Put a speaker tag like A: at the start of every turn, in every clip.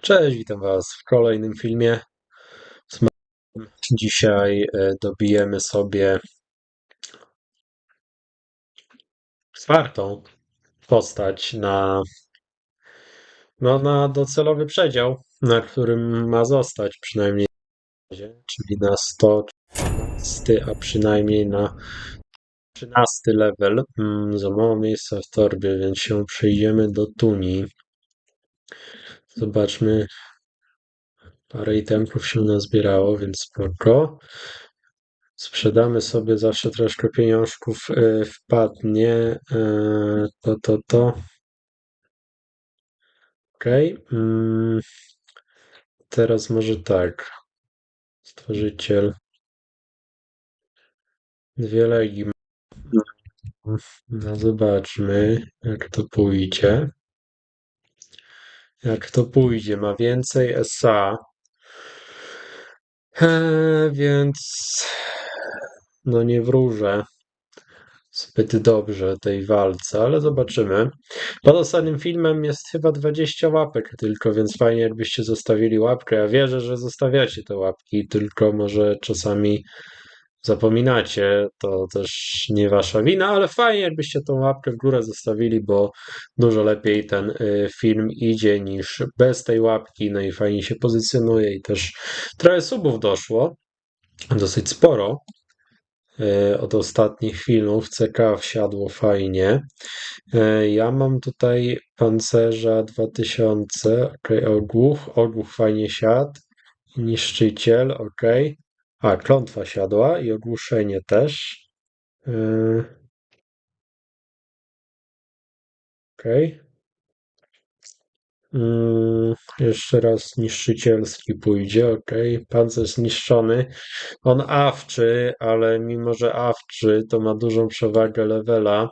A: Cześć, witam Was w kolejnym filmie. Dzisiaj e, dobijemy sobie czwartą postać na, no, na docelowy przedział, na którym ma zostać przynajmniej czyli na 113, a przynajmniej na 13 level. Mm, Za mało miejsca w torbie, więc się przejdziemy do Tuni. Zobaczmy. Parę itemków się nazbierało, więc spoko. Sprzedamy sobie zawsze troszkę pieniążków y, wpadnie. y, To, to, to. Okej. mm, Teraz może tak. Stworzyciel. Dwie legi. No zobaczmy, jak to pójdzie. Jak to pójdzie. Ma więcej SA. Więc no nie wróżę zbyt dobrze tej walce, ale zobaczymy. Pod ostatnim filmem jest chyba 20 łapek tylko, więc fajnie jakbyście zostawili łapkę. Ja wierzę, że zostawiacie te łapki, tylko może czasami zapominacie, to też nie wasza wina, ale fajnie jakbyście tą łapkę w górę zostawili, bo dużo lepiej ten y, film idzie niż bez tej łapki, no i fajnie się pozycjonuje i też trochę subów doszło, dosyć sporo y, od ostatnich filmów. CK wsiadło fajnie. E, Ja mam tutaj pancerza 2000, ok, ogłuch, ogłuch fajnie siadł, niszczyciel, ok. A, klątwa siadła i ogłuszenie też. E, Ok. Mm, jeszcze raz niszczycielski pójdzie, ok. Pancerz zniszczony. On awczy, ale mimo, że awczy, to ma dużą przewagę levela,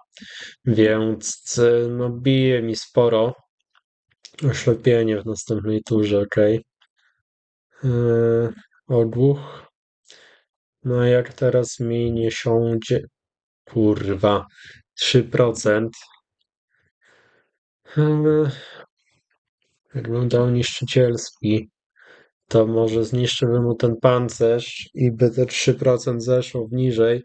A: więc e, no bije mi sporo. Oślepienie w następnej turze, ok. Yy, ogłuch. No jak teraz mi nie siądzie. Kurwa. 3%. Yy, jakbym dał niszczycielski, to może zniszczyłbym mu ten pancerz i by te 3% zeszło niżej.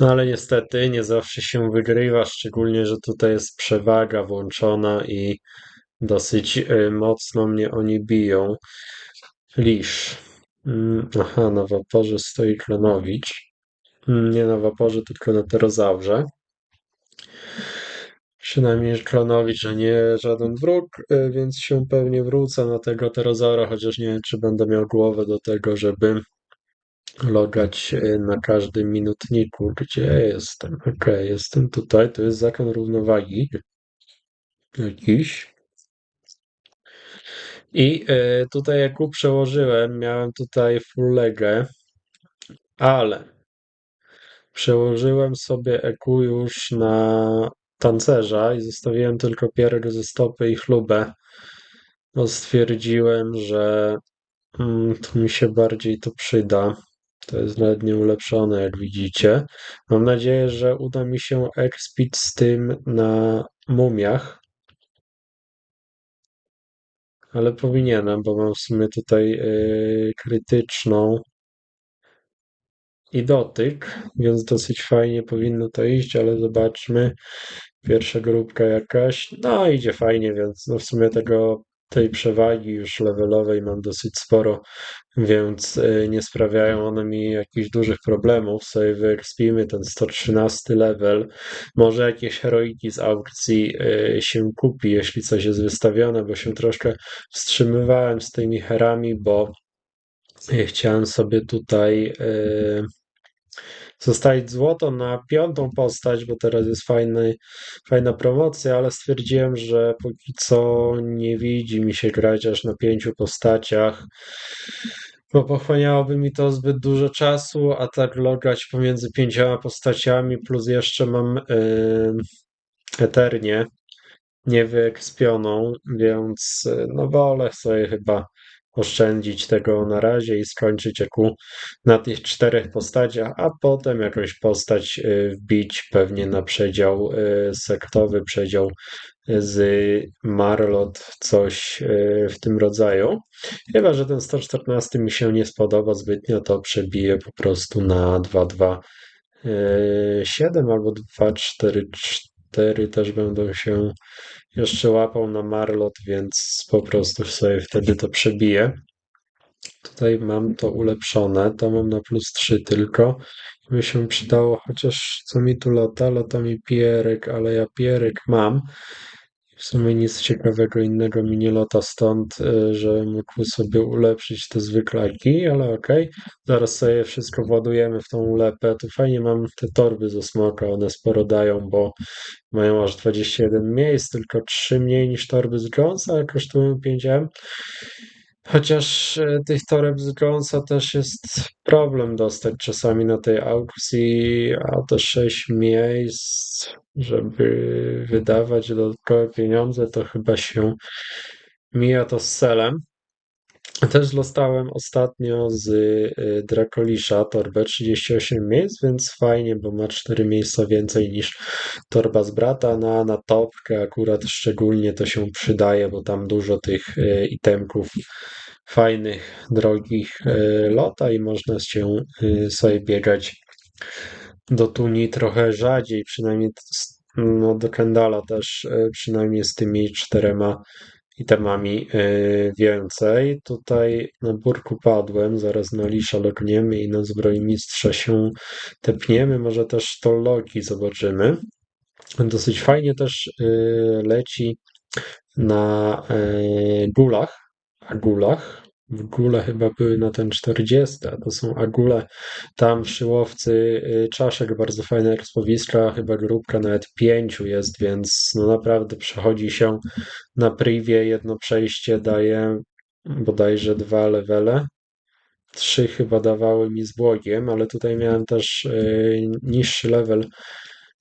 A: No ale niestety nie zawsze się wygrywa, szczególnie, że tutaj jest przewaga włączona i dosyć yy, mocno mnie oni biją. Lisz. Mm, Aha, na waporze stoi Klonowicz. Mm, Nie na waporze, tylko na terozaurze. Przynajmniej Klonowicz, a nie żaden wróg, y, więc się pewnie wrócę na tego terozaura, chociaż nie wiem, czy będę miał głowę do tego, żeby logać y, na każdym minutniku. Gdzie jestem? Okej, jestem tutaj. To jest zakon równowagi. Jakiś. I y, tutaj jak przełożyłem, miałem tutaj full legę, ale przełożyłem sobie EQ już na tancerza i zostawiłem tylko pierog ze stopy i chlubę. No stwierdziłem, że mm, to mi się bardziej to przyda. To jest nawet nieulepszone, jak widzicie. Mam nadzieję, że uda mi się expić z tym na mumiach. Ale powinienem, bo mam w sumie tutaj yy, krytyczną i dotyk, więc dosyć fajnie powinno to iść, ale zobaczmy. Pierwsza grupka jakaś, no idzie fajnie, więc no w sumie tego, tej przewagi już levelowej mam dosyć sporo, więc y, nie sprawiają one mi jakichś dużych problemów. Sobie wyekspimy ten 113 level. Może jakieś heroiki z aukcji y, się kupi, jeśli coś jest wystawione, bo się troszkę wstrzymywałem z tymi herami, bo chciałem sobie tutaj y, zostawić złoto na piątą postać, bo teraz jest fajny, fajna promocja, ale stwierdziłem, że póki co nie widzi mi się grać aż na pięciu postaciach, bo pochłaniałoby mi to zbyt dużo czasu, a tak logać pomiędzy pięcioma postaciami, plus jeszcze mam yy, Eternię niewyekspioną, więc yy, no wolę sobie chyba oszczędzić tego na razie i skończyć jaku na tych czterech postaciach, a potem jakąś postać y, wbić pewnie na przedział y, sektowy, przedział z Marlot, coś y, w tym rodzaju. Chyba, że ten 114 mi się nie spodoba zbytnio, to przebiję po prostu na 227 albo 244 też będą się jeszcze łapał na Marlot, więc po prostu sobie wtedy to przebiję. Tutaj mam to ulepszone, to mam na plus 3 tylko. By się przydało, chociaż co mi tu lata? Lata mi pierek, ale ja pierek mam. W sumie nic ciekawego innego mi nie lata stąd, y, że mógł sobie ulepszyć te zwyklaki, ale okej. Okay. Zaraz sobie wszystko władujemy w tą ulepę. Tu fajnie mam te torby ze smoka, one sporo dają, bo mają aż 21 miejsc, tylko 3 mniej niż torby z Jonesa, a kosztują 5M. Chociaż e, tych toreb z Jonesa też jest problem dostać czasami na tej aukcji, a to 6 miejsc, żeby wydawać dodatkowe pieniądze, to chyba się mija to z celem. Też dostałem ostatnio z y, Dracolisza torbę 38 miejsc, więc fajnie, bo ma 4 miejsca więcej niż torba z brata. Na, na topkę akurat szczególnie to się przydaje, bo tam dużo tych y, itemków fajnych, drogich y, lota i można się sobie biegać do Tuni trochę rzadziej, przynajmniej no, do Kendala też, przynajmniej z tymi czterema itemami y, więcej. Tutaj na burku padłem, zaraz na Lisza logniemy i na zbrojmistrza się tepniemy, może też to logi zobaczymy. Dosyć fajnie też y, leci na y, gulach, agulach, w gule chyba były na ten 40, a to są agule. Tam przy łowcy y, czaszek bardzo fajne rozpowiska, chyba grupka nawet pięciu jest, więc no naprawdę przechodzi się na privie. Jedno przejście daje bodajże dwa levele. Trzy chyba dawały mi z błogiem, ale tutaj miałem też y, niższy level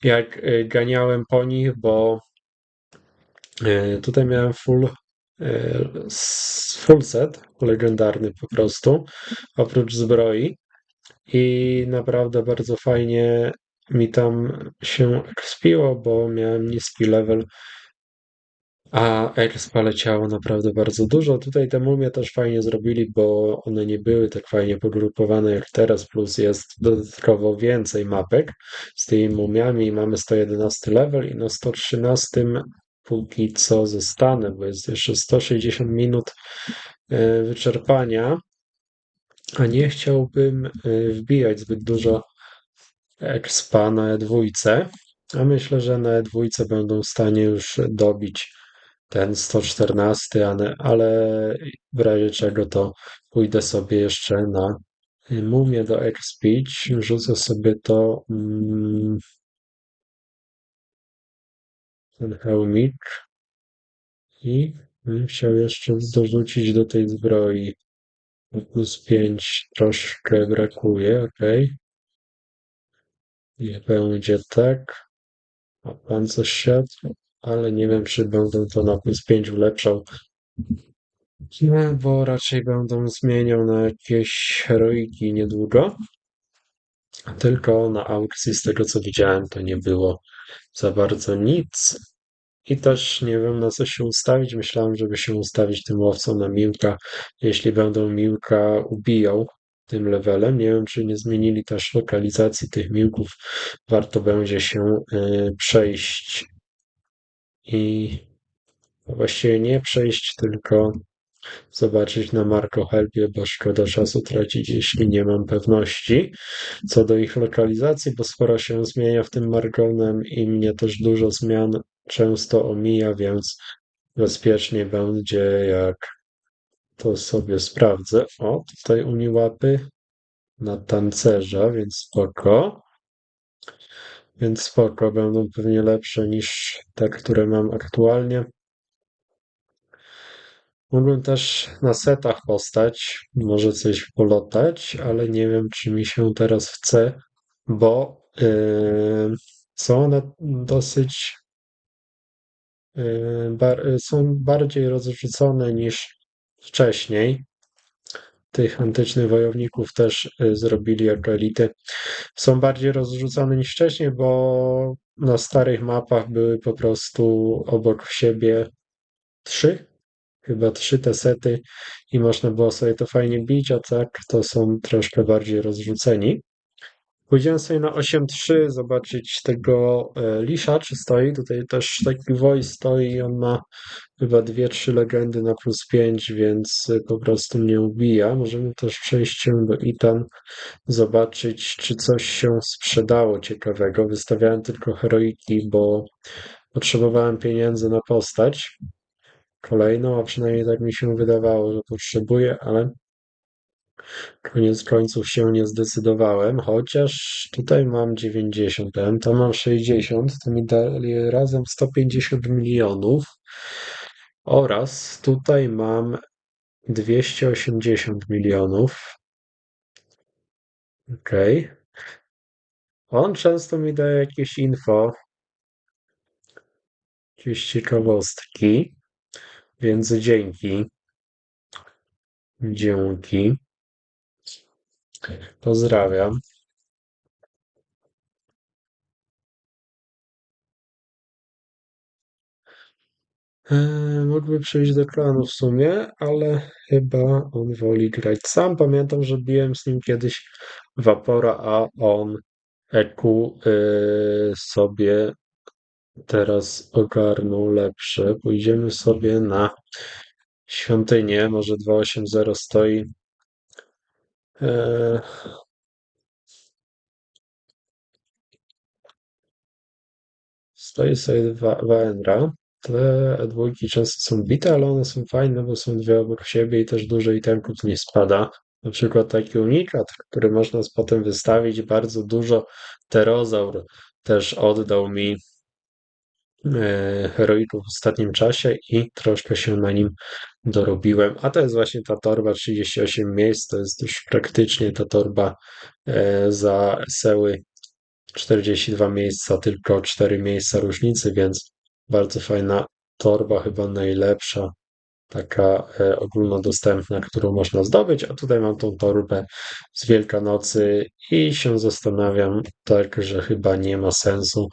A: jak y, ganiałem po nich, bo tutaj miałem full E, full set, legendarny po prostu, oprócz zbroi. I naprawdę bardzo fajnie mi tam się expiło, bo miałem niski level, a expa leciało naprawdę bardzo dużo. Tutaj te mumie też fajnie zrobili, bo one nie były tak fajnie pogrupowane jak teraz, plus jest dodatkowo więcej mapek z tymi mumiami. Mamy 111 level i na 113 póki co zostanę, bo jest jeszcze 160 minut e, wyczerpania, a nie chciałbym e, wbijać zbyt dużo expa na E2, a myślę, że na E2 będą w stanie już dobić ten 114, ale w razie czego to pójdę sobie jeszcze na mumię do expić, rzucę sobie to mm, ten hełmik i bym chciał jeszcze dorzucić do tej zbroi plus 5 troszkę brakuje, ok. Niech będzie tak. A pancerz siadł, ale nie wiem, czy będę to na plus 5 ulepszał. No, bo raczej będą zmieniał na jakieś heroiki niedługo. Tylko na aukcji, z tego co widziałem, to nie było za bardzo nic. I też nie wiem na co się ustawić. Myślałem, żeby się ustawić tym łowcą na Miłka. Jeśli będą Miłka ubijał tym levelem. Nie wiem, czy nie zmienili też lokalizacji tych Miłków. Warto będzie się y, przejść i właściwie nie przejść, tylko zobaczyć na Marco Helpie, bo szkoda czasu tracić, jeśli nie mam pewności co do ich lokalizacji, bo sporo się zmienia w tym Margonem i mnie też dużo zmian często omija, więc bezpiecznie będzie, jak to sobie sprawdzę. O, tutaj Unii łapy na tancerza, więc spoko. Więc spoko, będą pewnie lepsze niż te, które mam aktualnie. Mógłbym też na setach postać, może coś polotać, ale nie wiem, czy mi się teraz chce, bo yy, są one dosyć yy, są bardziej rozrzucone niż wcześniej. tych antycznych wojowników też y, zrobili jako elity. Są bardziej rozrzucone niż wcześniej, bo na starych mapach były po prostu obok siebie trzy, chyba trzy te sety i można było sobie to fajnie bić, a tak to są troszkę bardziej rozrzuceni. Pójdziemy sobie na 8.3 zobaczyć tego e, Lisza, czy stoi. Tutaj też taki voice stoi on ma chyba 2-3 legendy na plus 5, więc po prostu mnie ubija. Możemy też przejść się do Itan, zobaczyć, czy coś się sprzedało ciekawego. Wystawiałem tylko heroiki, bo potrzebowałem pieniędzy na postać kolejną, a przynajmniej tak mi się wydawało, że potrzebuję, ale Koniec końców się nie zdecydowałem, chociaż tutaj mam 90 M, tam mam 60, to mi dali razem 150 milionów oraz tutaj mam 280 milionów. Ok. On często mi daje jakieś info, jakieś ciekawostki, więc dzięki. Dzięki. Pozdrawiam. Eee, mógłby przejść do klanu w sumie, ale chyba on woli grać sam. Pamiętam, że biłem z nim kiedyś Vapora, a on EQ yy, sobie teraz ogarnął lepsze. Pójdziemy sobie na świątynię, może 280 stoi. Eee, stoi sobie Waenra. Te dwójki często są bite, ale one są fajne, bo są dwie obok siebie i też dużo itemków nie spada. Na przykład taki unikat, który można potem wystawić bardzo dużo. Terozaur też oddał mi heroików w ostatnim czasie i troszkę się na nim dorobiłem. A to jest właśnie ta torba 38 miejsc, to jest już praktycznie ta torba e, za Seły 42 miejsca, tylko 4 miejsca różnicy, więc bardzo fajna torba, chyba najlepsza, taka e, ogólnodostępna, którą można zdobyć. A tutaj mam tą torbę z Wielkanocy i się zastanawiam, tak, że chyba nie ma sensu,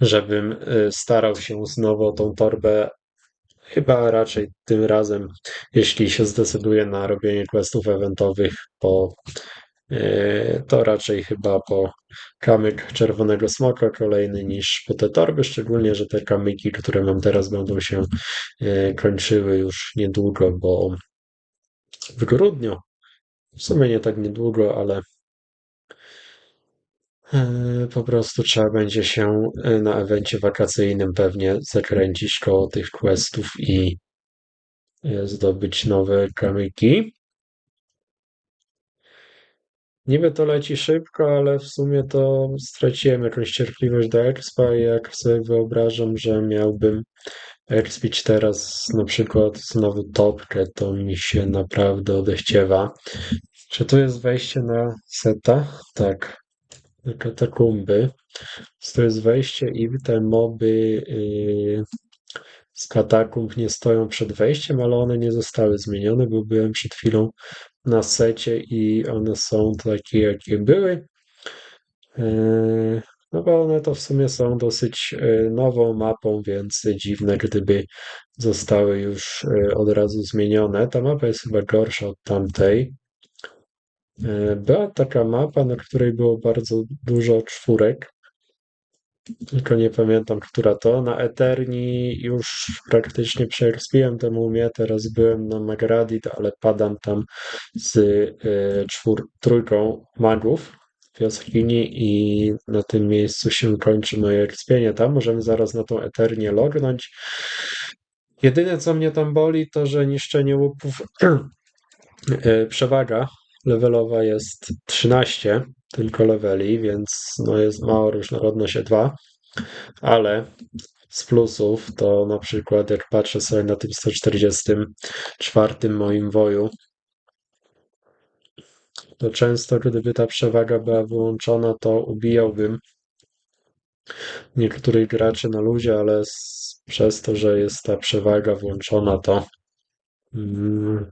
A: żebym e, starał się znowu o tą torbę. Chyba raczej tym razem, jeśli się zdecyduję na robienie questów eventowych po to raczej chyba po kamyk czerwonego smoka kolejny niż po te torby, szczególnie, że te kamyki, które mam teraz będą się e, kończyły już niedługo, bo w grudniu, w sumie nie tak niedługo, ale e, po prostu trzeba będzie się na evencie wakacyjnym pewnie zakręcić koło tych questów i zdobyć nowe kamyki. Niby to leci szybko, ale w sumie to straciłem jakąś cierpliwość do expa i jak sobie wyobrażam, że miałbym expić teraz na przykład znowu topkę, to mi się naprawdę odechciewa. Czy tu jest wejście na seta? Tak. Na katakumby. To jest wejście i te moby yy, z katakumb nie stoją przed wejściem, ale one nie zostały zmienione, bo byłem przed chwilą na secie i one są takie, jakie były. E, no bo one to w sumie są dosyć e, nową mapą, więc dziwne, gdyby zostały już e, od razu zmienione. Ta mapa jest chyba gorsza od tamtej. Była taka mapa, na której było bardzo dużo czwórek, tylko nie pamiętam, która to. Na Eterni już praktycznie przeekspiłem tę mumię. Teraz byłem na Magradit, ale padam tam z y, czwór, trójką magów w jaskini i na tym miejscu się kończy moje ekspienie tam. Możemy zaraz na tą Eternię lognąć. Jedyne, co mnie tam boli, to, że niszczenie łupów y, przewaga levelowa jest 13 tylko leveli, więc no jest mała różnorodność 2, ale z plusów to na przykład jak patrzę sobie na tym 144 moim woju, to często gdyby ta przewaga była wyłączona, to ubijałbym niektórych graczy na luzie, ale z, przez to, że jest ta przewaga włączona, to mm,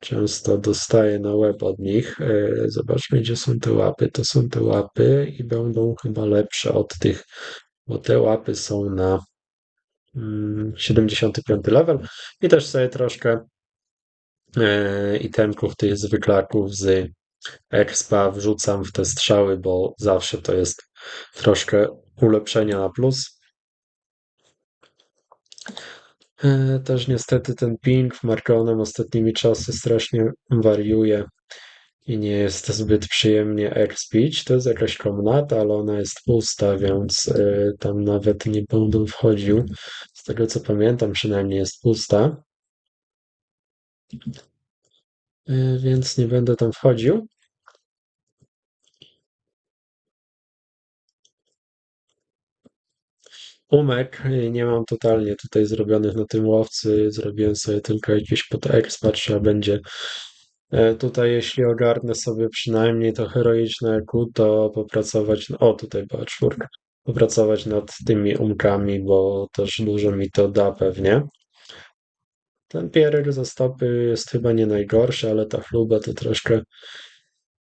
A: często dostaję na łeb od nich. E, zobaczmy, gdzie są te łapy. To są te łapy i będą chyba lepsze od tych, bo te łapy są na 75 mm, level i też sobie troszkę e, itemków tych zwyklaków z expa wrzucam w te strzały, bo zawsze to jest troszkę ulepszenia na plus. E, też niestety ten ping w Markonem ostatnimi czasy strasznie wariuje i nie jest zbyt przyjemnie expić. To jest jakaś komnata, ale ona jest pusta, więc e, tam nawet nie będę wchodził. Z tego co pamiętam, przynajmniej jest pusta. E, więc nie będę tam wchodził. Umek nie mam totalnie tutaj zrobionych na tym łowcy. Zrobiłem sobie tylko jakiś pod expa, trzeba będzie e, tutaj, jeśli ogarnę sobie przynajmniej to heroiczne EQ, to popracować, o tutaj była czwórka, popracować nad tymi umkami, bo też dużo mi to da pewnie. Ten pieryk za stopy jest chyba nie najgorszy, ale ta chluba to troszkę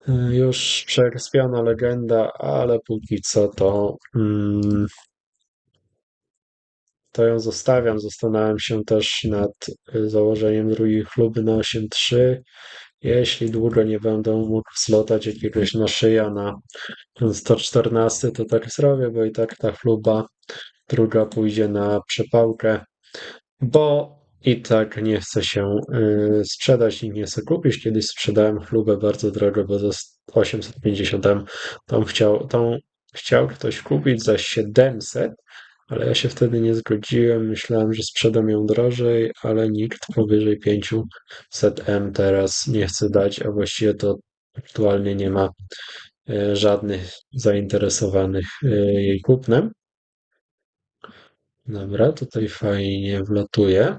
A: e, już przeekspiona legenda, ale póki co to mm, to ją zostawiam. Zastanawiam się też nad y, założeniem drugiej chluby na 8.3. Jeśli długo nie będę mógł slotać jakiegoś naszyja na 114, to tak zrobię, bo i tak ta chluba druga pójdzie na przepałkę, bo i tak nie chcę się y, sprzedać i nie chcę kupić. Kiedyś sprzedałem chlubę bardzo drogo, bo za 850 tą chciał, tą chciał ktoś kupić za 700, ale ja się wtedy nie zgodziłem. Myślałem, że sprzedam ją drożej, ale nikt powyżej 500 M teraz nie chce dać, a właściwie to aktualnie nie ma e, żadnych zainteresowanych e, jej kupnem. Dobra, tutaj fajnie wlatuje.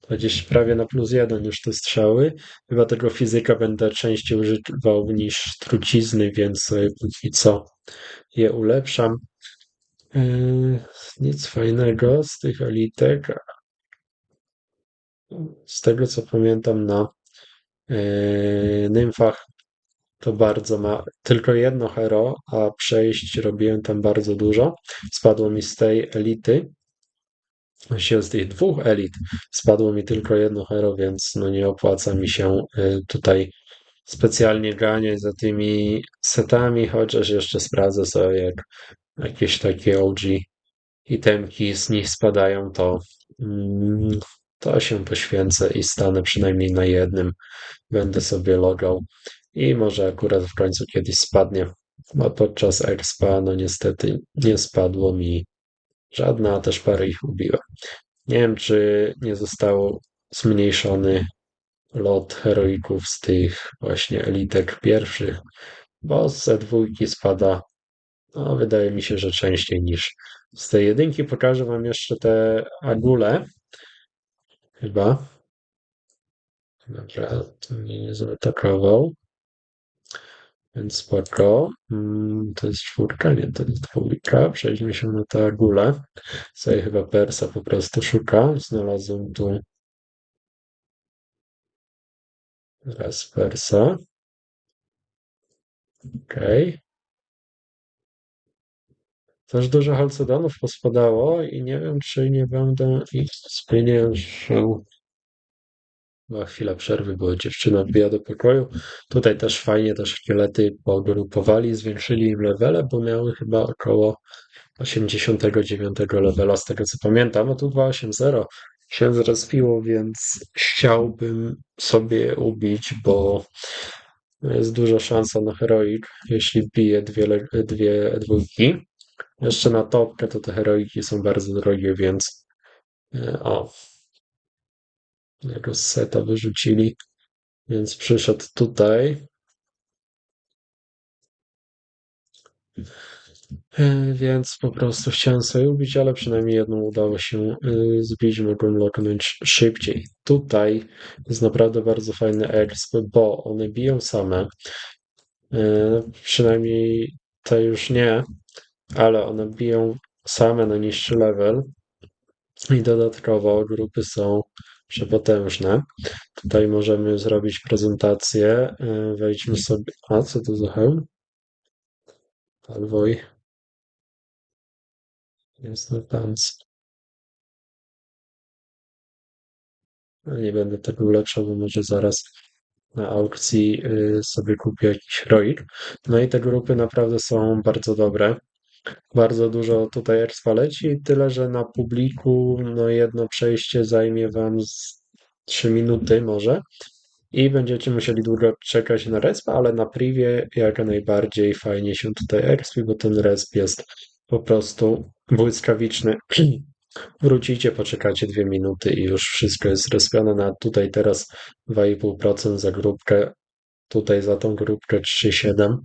A: To gdzieś prawie na plus jeden już te strzały. Chyba tego fizyka będę częściej używał niż trucizny, więc póki co je ulepszam. Nic fajnego z tych elitek. Z tego co pamiętam na yy, nymfach to bardzo ma tylko jedno hero, a przejść robiłem tam bardzo dużo. Spadło mi z tej elity, właściwie z tych dwóch elit spadło mi tylko jedno hero, więc no nie opłaca mi się yy, tutaj specjalnie ganiać za tymi setami, chociaż jeszcze sprawdzę sobie, jak jakieś takie OG itemki z nich spadają, to, mm, to się poświęcę i stanę przynajmniej na jednym. Będę sobie logał i może akurat w końcu kiedyś spadnie. Bo podczas expa, no niestety nie spadło mi żadna, a też parę ich ubiłem. Nie wiem, czy nie został zmniejszony lot heroików z tych właśnie elitek pierwszych, bo z dwójki spada no, wydaje mi się, że częściej niż z tej jedynki. Pokażę Wam jeszcze te agule. Chyba. Dobra, to mnie nie zaatakował. Więc spoko. Mm, to jest czwórka, nie, to jest dwójka. Przejdźmy się na tę agulę. Sobie chyba persa po prostu szuka. Znalazłem tu raz persa. Okej. Okay. Też dużo halcedonów pospadało i nie wiem, czy nie będę ich spieniężył. Była chwila przerwy, bo dziewczyna wbija do pokoju. Tutaj też fajnie te szkielety pogrupowali, zwiększyli im levele, bo miały chyba około 89 levela, z tego co pamiętam. A tu 280 się zrespiło, więc chciałbym sobie ubić, bo jest duża szansa na heroik, jeśli bije dwie, dwie dwójki. Jeszcze na topkę to te heroiki są bardzo drogie, więc e, o, jego seta wyrzucili, więc przyszedł tutaj. E, więc po prostu chciałem sobie ubić, ale przynajmniej jedną udało się e, zbić, mogłem loknąć szybciej. Tutaj jest naprawdę bardzo fajny exp, bo one biją same. Przynajmniej te już nie, ale one biją same na niższy level i dodatkowo grupy są przepotężne. Tutaj możemy zrobić prezentację. Y, Wejdźmy sobie. A co to za hełm? Alwoj. Jest na tanc. Nie będę tego ulepszał, bo może zaraz na aukcji y, sobie kupię jakiś roik. No i te grupy naprawdę są bardzo dobre. Bardzo dużo tutaj expa leci, tyle że na publiku no jedno przejście zajmie wam z 3 minuty może i będziecie musieli długo czekać na resp, ale na privie jak najbardziej fajnie się tutaj expi, bo ten resp jest po prostu błyskawiczny. Wrócicie, poczekacie dwie minuty i już wszystko jest zrespione. Na tutaj teraz 2,5% za grupkę, tutaj za tą grupkę 3,7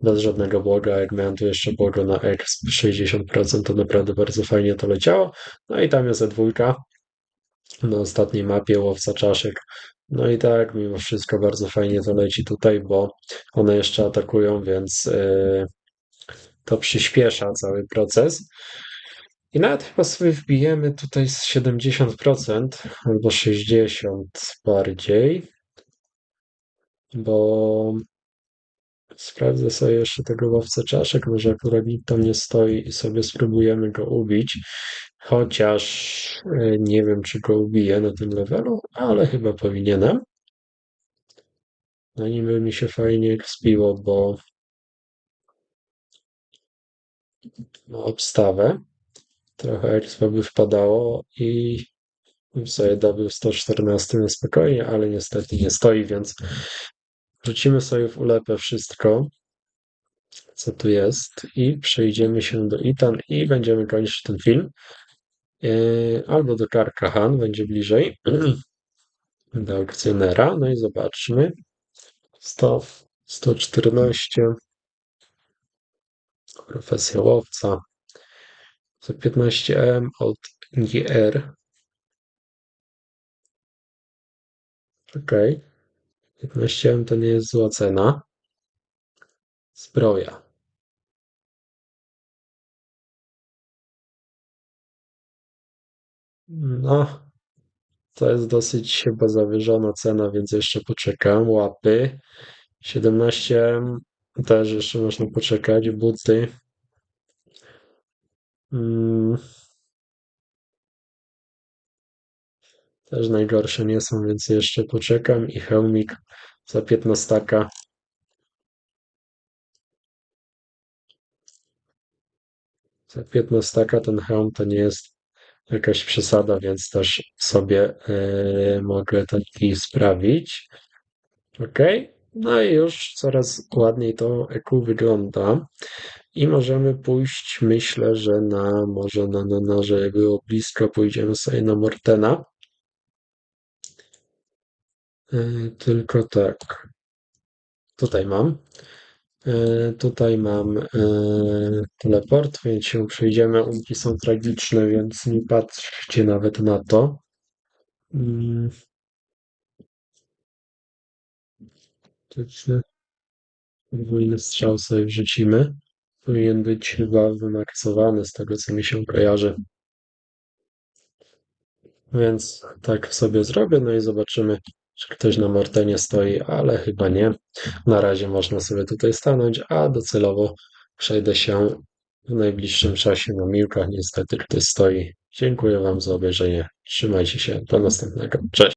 A: bez żadnego błoga. Jak miałem tu jeszcze błogo na X 60%, to naprawdę bardzo fajnie to leciało. No i tam jest e dwójka na ostatniej mapie łowca czaszek. No i tak, mimo wszystko bardzo fajnie to leci tutaj, bo one jeszcze atakują, więc yy, to przyspiesza cały proces. I nawet chyba sobie wbijemy tutaj z 70% albo 60% bardziej, bo sprawdzę sobie jeszcze tego łowcę czaszek, może akurat nikt tam nie stoi i sobie spróbujemy go ubić, chociaż e, nie wiem, czy go ubiję na tym levelu, ale chyba powinienem. No niby mi się fajnie spiło, bo obstawę trochę expa by wpadało i sobie dobył 114 na spokojnie, ale niestety nie stoi, więc wrzucimy sobie w ulepę wszystko, co tu jest i przejdziemy się do Itan i będziemy kończyć ten film. Yy, albo do Karkahan, będzie bliżej, do aukcjonera, no i zobaczmy. 100, 114, profesja łowca, za 15M od GR. Ok. 15M to nie jest zła cena. Zbroja. No, to jest dosyć chyba zawyżona cena, więc jeszcze poczekam. Łapy. 17M też jeszcze można poczekać. Buty. Mm. Też najgorsze nie są, więc jeszcze poczekam. I hełmik za 15. Za 15 ten hełm to nie jest jakaś przesada, więc też sobie yy, mogę taki sprawić. Ok. No i już coraz ładniej to EQ wygląda. I możemy pójść, myślę, że na, może na, na, na żeby było blisko, pójdziemy sobie na Mortena. Yy, tylko tak. Tutaj mam. Yy, tutaj mam yy, teleport, więc się przejdziemy. Unki są tragiczne, więc nie patrzcie nawet na to. Yy. Podwójny strzał sobie wrzucimy. Powinien być chyba wymaksowany z tego, co mi się kojarzy. Więc tak sobie zrobię, no i zobaczymy, czy ktoś na Mortenie stoi, ale chyba nie. Na razie można sobie tutaj stanąć, a docelowo przejdę się w najbliższym czasie na Miłkach. Niestety ktoś stoi. Dziękuję Wam za obejrzenie. Trzymajcie się. Do następnego. Cześć.